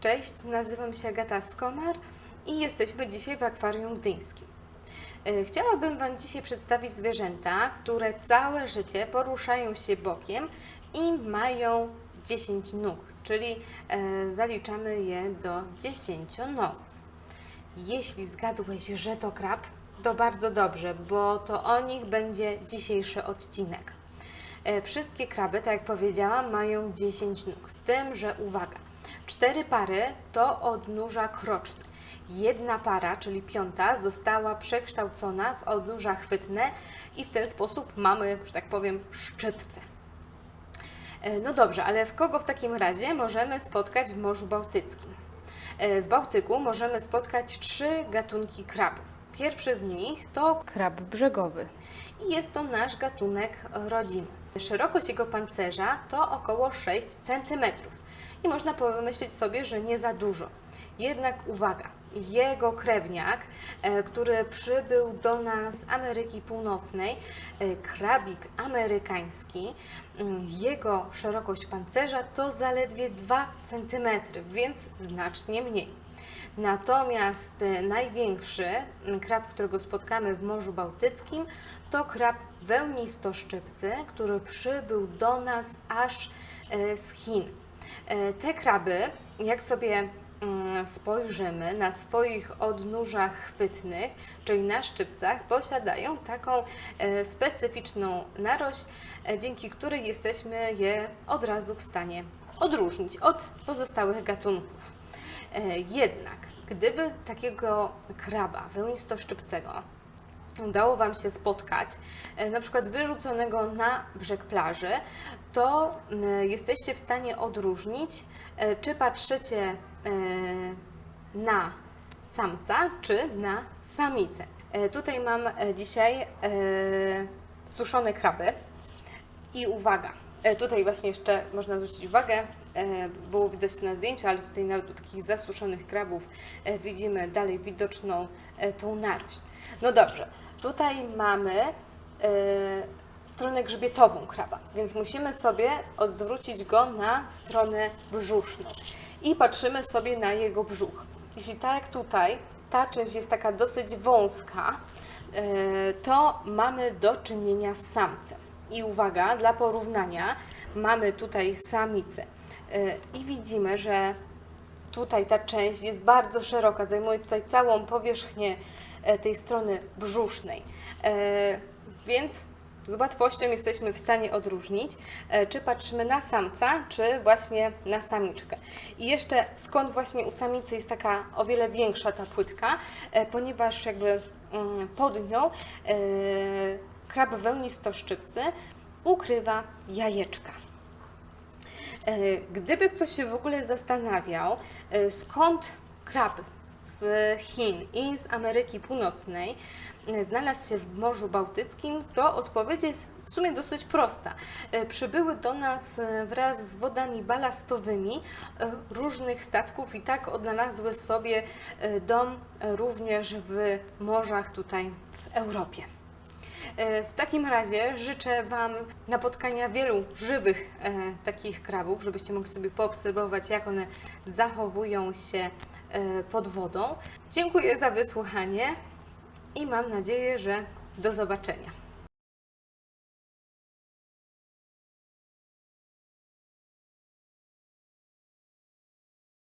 Cześć, nazywam się Agata Skomar i jesteśmy dzisiaj w akwarium gdyńskim. E, Chciałabym Wam dzisiaj przedstawić zwierzęta, które całe życie poruszają się bokiem i mają 10 nóg, czyli e, zaliczamy je do 10 nóg. Jeśli zgadłeś, że to krab, to bardzo dobrze, bo to o nich będzie dzisiejszy odcinek. E, Wszystkie kraby, tak jak powiedziałam, mają 10 nóg, z tym, że uwaga, cztery pary to odnóża kroczne. Jedna para, czyli piąta, została przekształcona w odnóża chwytne i w ten sposób mamy, że tak powiem, szczypce. E, No dobrze, ale w kogo w takim razie możemy spotkać w Morzu Bałtyckim? E, W Bałtyku możemy spotkać trzy gatunki krabów. Pierwszy z nich to krab brzegowy i jest to nasz gatunek rodzimy. Szerokość jego pancerza to około 6 cm i można pomyśleć sobie, że nie za dużo. Jednak uwaga, jego krewniak, e, który przybył do nas z Ameryki Północnej, e, krabik amerykański, mm, jego szerokość pancerza to zaledwie 2 cm, więc znacznie mniej. Natomiast e, największy krab, którego spotkamy w Morzu Bałtyckim, to krab wełnistoszczypcy, który przybył do nas aż e, z Chin. E, Te kraby, jak sobie spojrzymy na swoich odnóżach chwytnych, czyli na szczypcach, posiadają taką specyficzną narość, dzięki której jesteśmy je od razu w stanie odróżnić od pozostałych gatunków. E, Jednak, gdyby takiego kraba wełnistoszczypcego udało Wam się spotkać, e, na przykład wyrzuconego na brzeg plaży, to jesteście w stanie odróżnić, e, czy patrzycie na samca, czy na samicę. Tutaj mam dzisiaj suszone kraby. I uwaga, tutaj właśnie jeszcze można zwrócić uwagę, było widać na zdjęciu, ale tutaj nawet u takich zasuszonych krabów e, widzimy dalej widoczną e, tą narość. No dobrze, tutaj mamy e, stronę grzbietową kraba, więc musimy sobie odwrócić go na stronę brzuszną i patrzymy sobie na jego brzuch. Jeśli tak tutaj, ta część jest taka dosyć wąska, e, to mamy do czynienia z samcem. I uwaga, dla porównania mamy tutaj samicę E, i widzimy, że tutaj ta część jest bardzo szeroka, zajmuje tutaj całą powierzchnię e, tej strony brzusznej. E, Więc z łatwością jesteśmy w stanie odróżnić, e, czy patrzymy na samca, czy właśnie na samiczkę. I jeszcze skąd właśnie u samicy jest taka o wiele większa ta płytka, ponieważ jakby mm, pod nią krab wełnistoszczypcy ukrywa jajeczka. E, Gdyby ktoś się w ogóle zastanawiał, e, skąd krab z Chin i z Ameryki Północnej e, znalazł się w Morzu Bałtyckim, to odpowiedź jest w sumie dosyć prosta. Przybyły do nas wraz z wodami balastowymi różnych statków i tak odnalazły sobie dom również w morzach tutaj w Europie. E, W takim razie życzę Wam napotkania wielu żywych e, takich krabów, żebyście mogli sobie poobserwować, jak one zachowują się e, pod wodą. Dziękuję za wysłuchanie i mam nadzieję, że do zobaczenia.